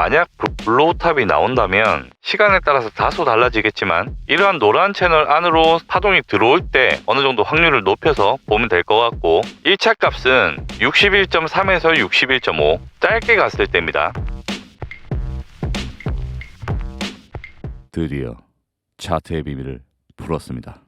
만약 블로우탑이 나온다면 시간에 따라서 다소 달라지겠지만 이러한 노란 채널 안으로 파동이 들어올 때 어느 정도 확률을 높여서 보면 될 것 같고 1차 값은 61.3에서 61.5 짧게 갔을 때입니다. 드디어 차트의 비밀을 풀었습니다.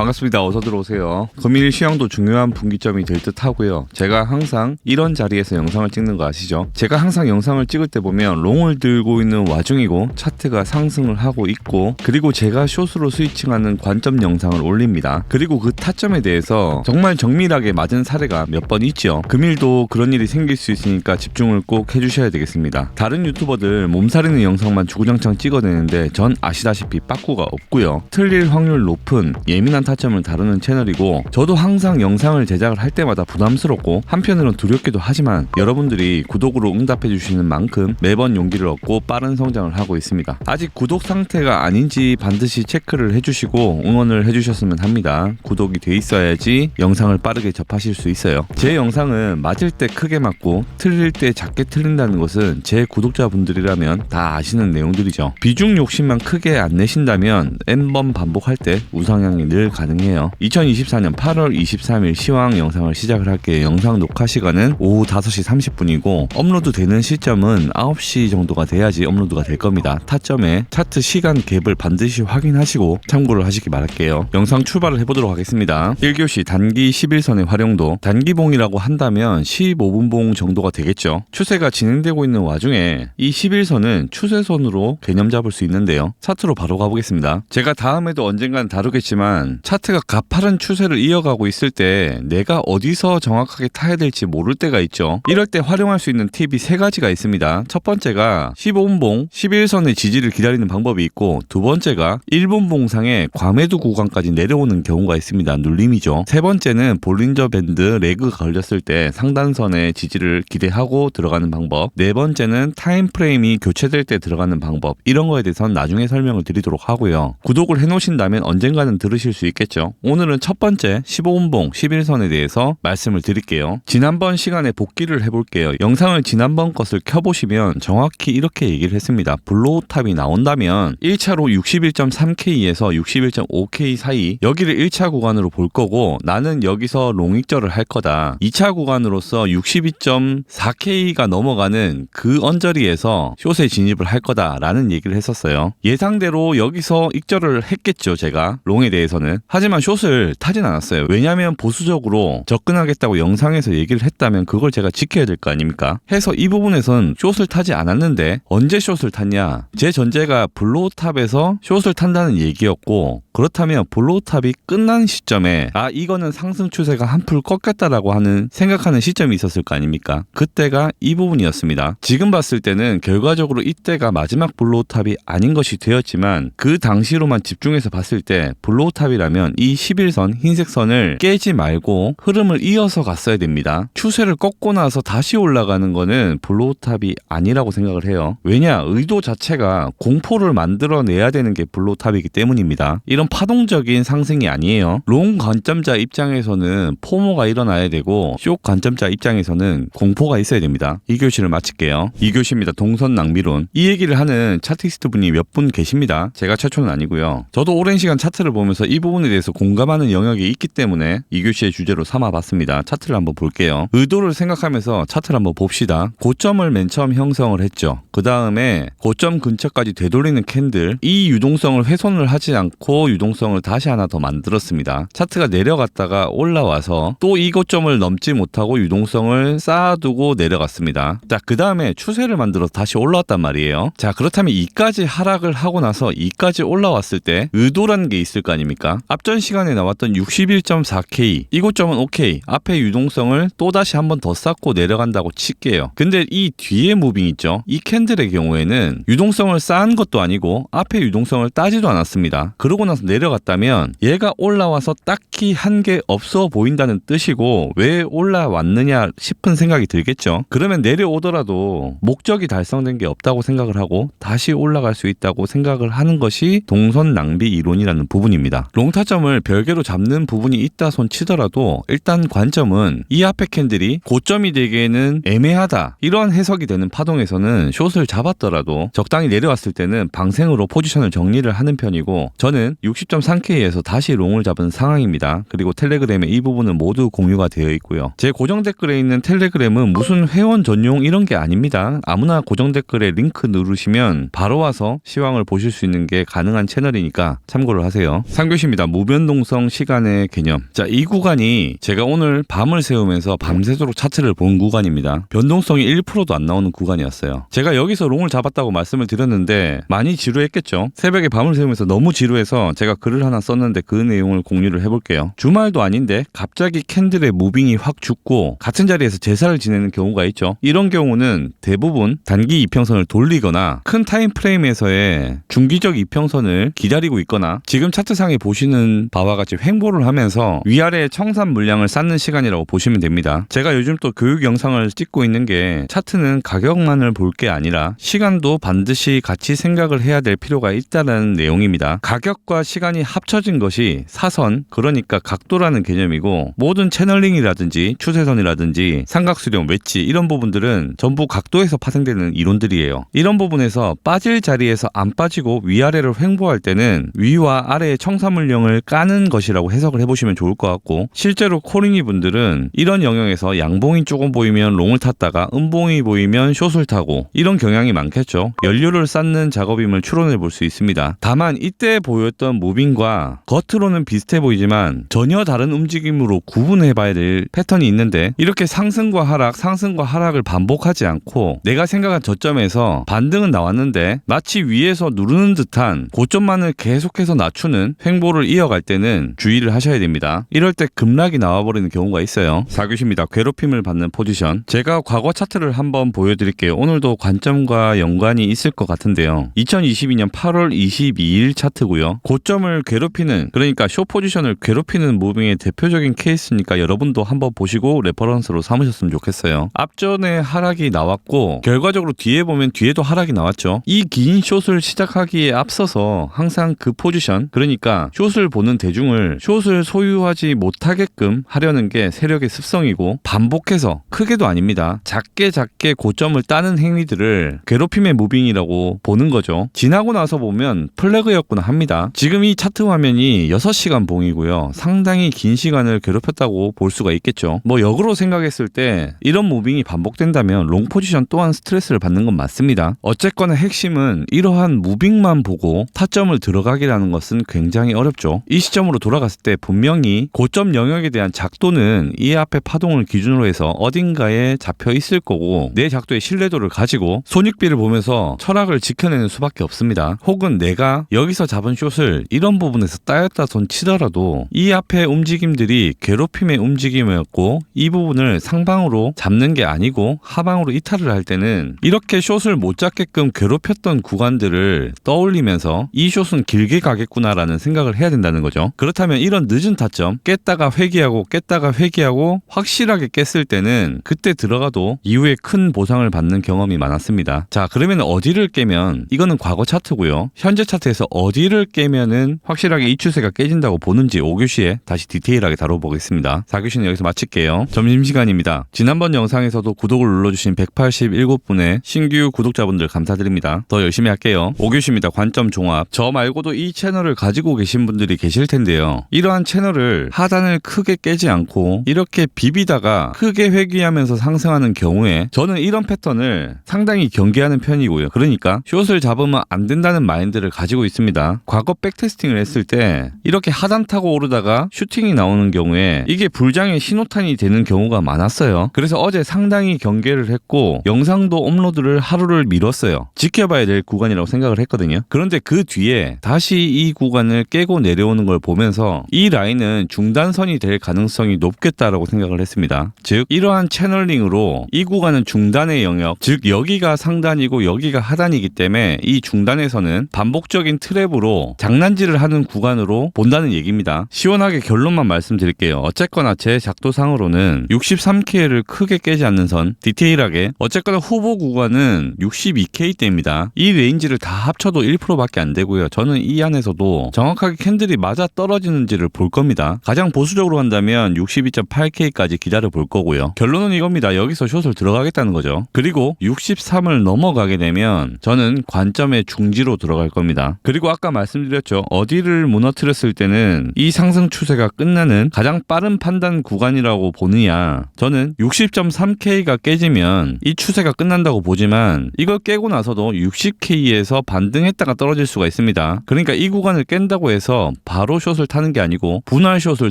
반갑습니다. 어서 들어오세요. 금일 시황도 중요한 분기점이 될 듯 하고요. 제가 항상 이런 자리에서 영상을 찍는 거 아시죠? 제가 항상 영상을 찍을 때 보면 롱을 들고 있는 와중이고 차트가 상승을 하고 있고 그리고 제가 숏으로 스위칭하는 관점 영상을 올립니다. 그리고 그 타점에 대해서 정말 정밀하게 맞은 사례가 몇 번 있죠. 금일도 그런 일이 생길 수 있으니까 집중을 꼭 해주셔야 되겠습니다. 다른 유튜버들 몸살이는 영상만 주구장창 찍어내는데 전 아시다시피 빠꾸가 없고요. 틀릴 확률 높은 예민한 타점을 다루는 채널이고 저도 항상 영상을 제작을 할 때마다 부담스럽고 한편으론 두렵기도 하지만 여러분들이 구독으로 응답해 주시는 만큼 매번 용기를 얻고 빠른 성장을 하고 있습니다. 아직 구독 상태가 아닌지 반드시 체크를 해주시고 응원을 해주셨으면 합니다. 구독이 돼 있어야지 영상을 빠르게 접하실 수 있어요. 제 영상은 맞을 때 크게 맞고 틀릴 때 작게 틀린다는 것은 제 구독자분들이라면 다 아시는 내용들이죠. 비중 욕심만 크게 안 내신다면 n번 반복할 때 우상향이 늘 가능해요. 2024년 8월 23일 시황 영상을 시작을 할게요. 영상 녹화 시간은 오후 5시 30분이고 업로드 되는 시점은 9시 정도가 돼야지 업로드가 될 겁니다. 타점에 차트 시간 갭을 반드시 확인하시고 참고를 하시기 바랄게요. 영상 출발을 해보도록 하겠습니다. 1교시 단기 11선의 활용도 단기봉이라고 한다면 15분봉 정도가 되겠죠. 추세가 진행되고 있는 와중에 이 11선은 추세선으로 개념 잡을 수 있는데요. 차트로 바로 가보겠습니다. 제가 다음에도 언젠간 다루겠지만 차트가 가파른 추세를 이어가고 있을 때 내가 어디서 정확하게 타야 될지 모를 때가 있죠. 이럴 때 활용할 수 있는 팁이 세 가지가 있습니다. 첫 번째가 15분봉 11선의 지지를 기다리는 방법이 있고 두 번째가 1분봉상의 과매도 구간까지 내려오는 경우가 있습니다. 눌림이죠. 세 번째는 볼린저 밴드 레그가 걸렸을 때 상단선의 지지를 기대하고 들어가는 방법. 네 번째는 타임 프레임이 교체될 때 들어가는 방법. 이런 거에 대해서는 나중에 설명을 드리도록 하고요. 구독을 해 놓으신다면 언젠가는 들으실 수 있겠죠. 오늘은 첫 번째 15분봉 11선에 대해서 말씀을 드릴게요. 지난번 시간에 복귀를 해볼게요. 영상을 지난번 것을 켜보시면 정확히 이렇게 얘기를 했습니다. 블로우탑이 나온다면 1차로 61.3K에서 61.5K 사이 여기를 1차 구간으로 볼 거고 나는 여기서 롱익절을 할 거다. 2차 구간으로서 62.4K가 넘어가는 그 언저리에서 숏에 진입을 할 거다라는 얘기를 했었어요. 예상대로 여기서 익절을 했겠죠, 제가. 롱에 대해서는. 하지만 숏을 타진 않았어요. 왜냐하면 보수적으로 접근하겠다고 영상에서 얘기를 했다면 그걸 제가 지켜야 될 거 아닙니까? 해서 이 부분에선 숏을 타지 않았는데 언제 숏을 탔냐? 제 전제가 블로우탑에서 숏을 탄다는 얘기였고 그렇다면 블로우탑이 끝난 시점에 아 이거는 상승 추세가 한풀 꺾였다라고 하는 생각하는 시점이 있었을 거 아닙니까? 그때가 이 부분이었습니다. 지금 봤을 때는 결과적으로 이때가 마지막 블로우탑이 아닌 것이 되었지만 그 당시로만 집중해서 봤을 때 블로우탑이라면 이 11선 흰색 선을 깨지 말고 흐름을 이어서 갔어야 됩니다. 추세를 꺾고 나서 다시 올라가는 거는 블로우탑이 아니라고 생각을 해요. 왜냐 의도 자체가 공포를 만들어내야 되는 게 블로우탑이기 때문입니다. 이런 파동적인 상승이 아니에요. 롱 관점자 입장에서는 포모가 일어나야 되고 쇼 관점자 입장에서는 공포가 있어야 됩니다. 이 교시를 마칠게요. 이 교시입니다. 동선 낭비론. 이 얘기를 하는 차트리스트 분이 몇 분 계십니다. 제가 최초는 아니고요. 저도 오랜 시간 차트를 보면서 이 부분 에 대해서 공감하는 영역이 있기 때문에 이 교시의 주제로 삼아봤습니다. 차트를 한번 볼게요. 의도를 생각하면서 차트를 한번 봅시다. 고점을 맨 처음 형성을 했죠. 그 다음에 고점 근처까지 되돌리는 캔들 이 유동성을 훼손을 하지 않고 유동성을 다시 하나 더 만들었습니다. 차트가 내려갔다가 올라와서 또 이 고점을 넘지 못하고 유동성을 쌓아두고 내려갔습니다. 자, 그 다음에 추세를 만들어서 다시 올라왔단 말이에요. 자, 그렇다면 이까지 하락을 하고 나서 이까지 올라왔을 때 의도라는 게 있을 거 아닙니까? 앞전 시간에 나왔던 61.4K 이 고점은 오케이 앞에 유동성을 또 다시 한 번 더 쌓고 내려간다고 칠게요. 근데 이 뒤에 무빙 있죠? 이 캔들의 경우에는 유동성을 쌓은 것도 아니고 앞에 유동성을 따지도 않았습니다. 그러고 나서 내려갔다면 얘가 올라와서 딱 딱히 한 게 없어 보인다는 뜻이고 왜 올라왔느냐 싶은 생각이 들겠죠. 그러면 내려오더라도 목적이 달성된 게 없다고 생각을 하고 다시 올라갈 수 있다고 생각을 하는 것이 동선 낭비 이론이라는 부분입니다. 롱타점을 별개로 잡는 부분이 있다 손 치더라도 일단 관점은 이 앞에 캔들이 고점이 되기에는 애매하다 이런 해석이 되는 파동에서는 숏을 잡았더라도 적당히 내려왔을 때는 방생으로 포지션을 정리를 하는 편이고 저는 60.3K에서 다시 롱을 잡은 상황입니다. 그리고 텔레그램에 이 부분은 모두 공유가 되어 있고요. 제 고정 댓글에 있는 텔레그램은 무슨 회원 전용 이런 게 아닙니다. 아무나 고정 댓글에 링크 누르시면 바로 와서 시황을 보실 수 있는 게 가능한 채널이니까 참고를 하세요. 상교시입니다. 무변동성 시간의 개념. 자, 이 구간이 제가 오늘 밤을 새우면서 밤새도록 차트를 본 구간입니다. 변동성이 1%도 안 나오는 구간이었어요. 제가 여기서 롱을 잡았다고 말씀을 드렸는데 많이 지루했겠죠. 새벽에 밤을 새우면서 너무 지루해서 제가 글을 하나 썼는데 그 내용을 공유를 해볼게요. 주말도 아닌데 갑자기 캔들의 무빙이 확 죽고 같은 자리에서 제사를 지내는 경우가 있죠. 이런 경우는 대부분 단기 이평선을 돌리거나 큰 타임 프레임에서의 중기적 이평선을 기다리고 있거나 지금 차트상에 보시는 바와 같이 횡보를 하면서 위아래 청산 물량을 쌓는 시간이라고 보시면 됩니다. 제가 요즘 또 교육 영상을 찍고 있는 게 차트는 가격만을 볼 게 아니라 시간도 반드시 같이 생각을 해야 될 필요가 있다는 내용입니다. 가격과 시간이 합쳐진 것이 사선, 그러니까 각도라는 개념이고 모든 채널링이라든지 추세선이라든지 삼각수렴, 웨지 이런 부분들은 전부 각도에서 파생되는 이론들이에요. 이런 부분에서 빠질 자리에서 안 빠지고 위아래를 횡보할 때는 위와 아래의 청사물령을 까는 것이라고 해석을 해보시면 좋을 것 같고 실제로 코리니 분들은 이런 영역에서 양봉이 조금 보이면 롱을 탔다가 음봉이 보이면 숏을 타고 이런 경향이 많겠죠. 연료를 쌓는 작업임을 추론해 볼 수 있습니다. 다만 이때 보였던 무빙과 겉으로는 비슷해 보이지만 전혀 다른 움직임으로 구분해 봐야 될 패턴이 있는데 이렇게 상승과 하락, 상승과 하락을 반복하지 않고 내가 생각한 저점에서 반등은 나왔는데 마치 위에서 누르는 듯한 고점만을 계속해서 낮추는 횡보를 이어갈 때는 주의를 하셔야 됩니다. 이럴 때 급락이 나와버리는 경우가 있어요. 사규십니다. 괴롭힘을 받는 포지션. 제가 과거 차트를 한번 보여드릴게요. 오늘도 관점과 연관이 있을 것 같은데요. 2022년 8월 22일 차트고요. 고점을 괴롭히는 그러니까 쇼 포지션을 괴롭히는 무빙의 대표적인 케이스니까 여러분도 한번 보시고 레퍼런스로 삼으셨으면 좋겠어요. 앞전에 하락이 나왔고 결과적으로 뒤에 보면 뒤에도 하락이 나왔죠. 이 긴 숏을 시작하기에 앞서서 항상 그 포지션 그러니까 숏을 보는 대중을 숏을 소유하지 못하게끔 하려는 게 세력의 습성이고 반복해서 크게도 아닙니다. 작게 작게 고점을 따는 행위들을 괴롭힘의 무빙이라고 보는 거죠. 지나고 나서 보면 플래그였구나 합니다. 지금 이 차트 화면이 6시간 봉이고요. 상당히 긴 시간을 괴롭혔다고 볼 수가 있겠죠. 뭐 역으로 생각했을 때 이런 무빙이 반복된다면 롱 포지션 또한 스트레스를 받는 건 맞습니다. 어쨌거나 핵심은 이러한 무빙만 보고 타점을 들어가기라는 것은 굉장히 어렵죠. 이 시점으로 돌아갔을 때 분명히 고점 영역에 대한 작도는 이 앞에 파동을 기준으로 해서 어딘가에 잡혀 있을 거고 내 작도의 신뢰도를 가지고 손익비를 보면서 철학을 지켜내는 수밖에 없습니다. 혹은 내가 여기서 잡은 숏을 이런 부분에서 따였다 손 치더라도 이 앞에 움직임들이 괴롭힘의 움직임이었고 이 부분을 상방으로 잡는 게 아니고 하방으로 이탈을 할 때는 이렇게 숏을 못 잡게끔 괴롭혔던 구간들을 떠올리면서 이 숏은 길게 가겠구나라는 생각을 해야 된다는 거죠. 그렇다면 이런 늦은 타점 깼다가 회귀하고 깼다가 회귀하고 확실하게 깼을 때는 그때 들어가도 이후에 큰 보상을 받는 경험이 많았습니다. 자 그러면 어디를 깨면 이거는 과거 차트고요. 현재 차트에서 어디를 깨면은 확실하게 이 추세가 깨진다고 보는지 5교 시에 다시 디테일하게 다뤄보겠습니다. 4교시는 여기서 마칠게요. 점심시간입니다. 지난번 영상에서도 구독을 눌러주신 187분의 신규 구독자분들 감사드립니다. 더 열심히 할게요. 5교시입니다. 관점 종합. 저 말고도 이 채널을 가지고 계신 분들이 계실 텐데요. 이러한 채널을 하단을 크게 깨지 않고 이렇게 비비다가 크게 회귀하면서 상승하는 경우에 저는 이런 패턴을 상당히 경계하는 편이고요. 그러니까 숏을 잡으면 안 된다는 마인드를 가지고 있습니다. 과거 백테스팅을 했을 때 이렇게 하단 타고 오르다 가 슈팅이 나오는 경우에 이게 불장의 신호탄이 되는 경우가 많았어요. 그래서 어제 상당히 경계를 했고 영상도 업로드를 하루를 미뤘어요. 지켜봐야 될 구간이라고 생각을 했거든요. 그런데 그 뒤에 다시 이 구간을 깨고 내려오는 걸 보면서 이 라인은 중단선이 될 가능성이 높겠다라고 생각을 했습니다. 즉 이러한 채널링으로 이 구간은 중단의 영역, 즉 여기가 상단이고 여기가 하단이기 때문에 이 중단에서는 반복적인 트랩으로 장난질을 하는 구간으로 본다는 얘기입니다. 10월 시원하게 결론만 말씀드릴게요. 어쨌거나 제 작도상으로는 63K를 크게 깨지 않는 선, 디테일하게 어쨌거나 후보 구간은 62K대입니다. 이 레인지를 다 합쳐도 1%밖에 안 되고요. 저는 이 안에서도 정확하게 캔들이 맞아 떨어지는지를 볼 겁니다. 가장 보수적으로 한다면 62.8K까지 기다려 볼 거고요. 결론은 이겁니다. 여기서 숏을 들어가겠다는 거죠. 그리고 63을 넘어가게 되면 저는 관점의 중지로 들어갈 겁니다. 그리고 아까 말씀드렸죠. 어디를 무너뜨렸을 때는 이 상승 추세가 끝나는 가장 빠른 판단 구간이라고 보느냐. 저는 60.3K가 깨지면 이 추세가 끝난다고 보지만 이걸 깨고 나서도 60K에서 반등했다가 떨어질 수가 있습니다. 그러니까 이 구간을 깬다고 해서 바로 숏을 타는 게 아니고 분할 숏을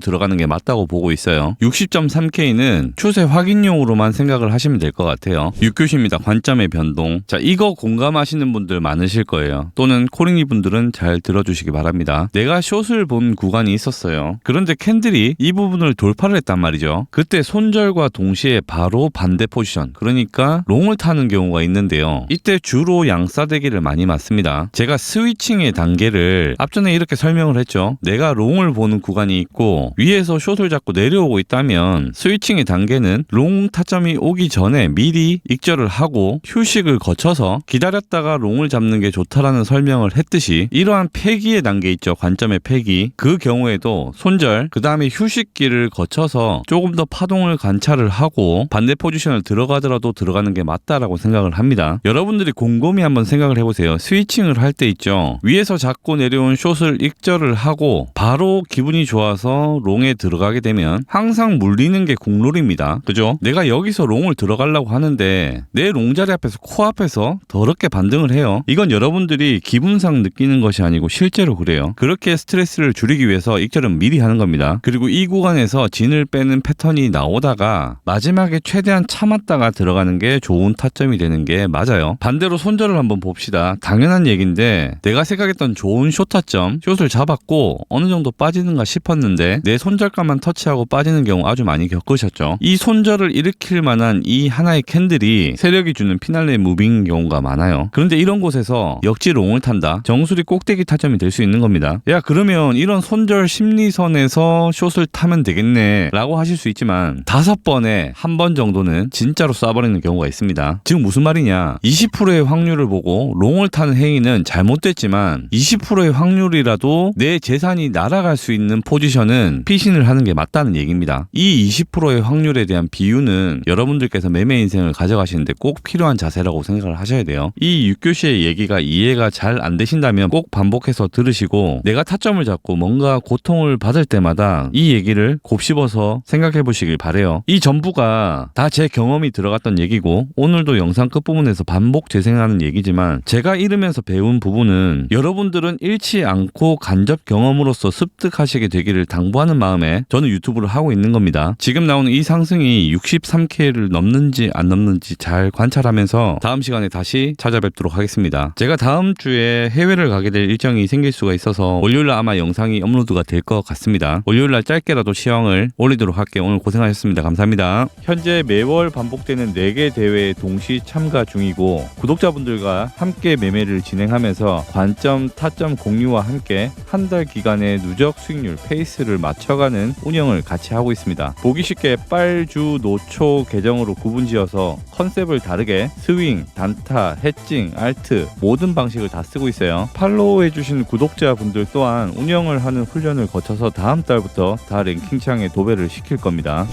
들어가는 게 맞다고 보고 있어요. 60.3K는 추세 확인용으로만 생각을 하시면 될 것 같아요. 6교시입니다. 관점의 변동. 자, 이거 공감하시는 분들 많으실 거예요. 또는 코링이 분들은 잘 들어주시기 바랍니다. 내가 숏을 본 구간이 있었어요. 그런데 캔들이 이 부분을 돌파를 했단 말이죠. 그때 손절과 동시에 바로 반대 포지션. 그러니까 롱을 타는 경우가 있는데요. 이때 주로 양싸대기를 많이 맞습니다. 제가 스위칭의 단계를 앞전에 이렇게 설명을 했죠. 내가 롱을 보는 구간이 있고 위에서 숏을 잡고 내려오고 있다면 스위칭의 단계는 롱 타점이 오기 전에 미리 익절을 하고 휴식을 거쳐서 기다렸다가 롱을 잡는 게 좋다라는 설명을 했듯이 이러한 폐기의 단계 있죠. 관점의 폐기. 그 경우에도 손절, 그 다음에 휴식기를 거쳐서 조금 더 파동을 관찰을 하고 반대 포지션을 들어가더라도 들어가는 게 맞다라고 생각을 합니다. 여러분들이 곰곰이 한번 생각을 해보세요. 스위칭을 할 때 있죠. 위에서 잡고 내려온 숏을 익절을 하고 바로 기분이 좋아서 롱에 들어가게 되면 항상 물리는 게 국룰입니다. 그죠? 내가 여기서 롱을 들어가려고 하는데 내 롱자리 앞에서 코앞에서 더럽게 반등을 해요. 이건 여러분들이 기분상 느끼는 것이 아니고 실제로 그래요. 그렇게 스트레스를 줄이기 위해서 익절은 미리 하는 겁니다. 그리고 이 구간에서 진을 빼는 패턴이 나오다가 마지막에 최대한 참았다가 들어가는 게 좋은 타점이 되는 게 맞아요. 반대로 손절을 한번 봅시다. 당연한 얘기인데 내가 생각했던 좋은 숏 타점, 숏을 잡았고 어느 정도 빠지는가 싶었는데 내 손절가만 터치하고 빠지는 경우 아주 많이 겪으셨죠. 이 손절을 일으킬 만한 이 하나의 캔들이 세력이 주는 피날레 무빙 경우가 많아요. 그런데 이런 곳에서 역지 롱을 탄다. 정수리 꼭대기 타점이 될 수 있는 겁니다. 야 그러면 이런 손절 심리 선에서 숏을 타면 되겠네 라고 하실 수 있지만 다섯 번에 한 번 정도는 진짜로 쏴버리는 경우가 있습니다. 지금 무슨 말이냐 20%의 확률을 보고 롱을 타는 행위는 잘못됐지만 20%의 확률이라도 내 재산이 날아갈 수 있는 포지션은 피신을 하는 게 맞다는 얘기입니다. 이 20%의 확률에 대한 비유는 여러분들께서 매매 인생을 가져가시는데 꼭 필요한 자세라고 생각을 하셔야 돼요. 이 6교시의 얘기가 이해가 잘 안 되신다면 꼭 반복해서 들으시고 내가 타점을 잡고 뭔가 고통을 받을 때마다 이 얘기를 곱씹어서 생각해 보시길 바래요. 이 전부가 다 제 경험이 들어갔던 얘기고 오늘도 영상 끝부분에서 반복 재생하는 얘기지만 제가 이르면서 배운 부분은 여러분들은 잃지 않고 간접 경험으로서 습득하시게 되기를 당부하는 마음에 저는 유튜브를 하고 있는 겁니다. 지금 나오는 이 상승이 63K를 넘는지 안 넘는지 잘 관찰하면서 다음 시간에 다시 찾아뵙도록 하겠습니다. 제가 다음 주에 해외를 가게 될 일정이 생길 수가 있어서 월요일날 아마 영상이 업로드가 될것 같습니다. 월요일 날 짧게라도 시황을 올리도록 할게요. 오늘 고생하셨습니다. 감사합니다. 현재 매월 반복되는 4개 대회에 동시 참가 중이고 구독자분들과 함께 매매를 진행하면서 관점, 타점 공유와 함께 한 달 기간의 누적 수익률 페이스를 맞춰가는 운영을 같이 하고 있습니다. 보기 쉽게 빨주, 노초 계정으로 구분지어서 컨셉을 다르게 스윙, 단타, 해칭, 알트 모든 방식을 다 쓰고 있어요. 팔로우해주신 구독자분들 또한 운영을 하는 훈련을 거쳐 서 다음 달부터 다 랭킹창에 도배를 시킬 겁니다.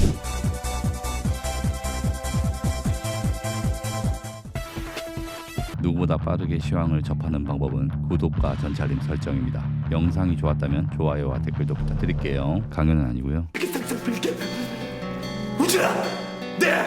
누구보다 빠르게 시황을 접하는 방법은 구독과 전차림 설정입니다. 영상이 좋았다면 좋아요와 댓글도 부탁드릴게요. 강연은 아니고요. 우주라! 네!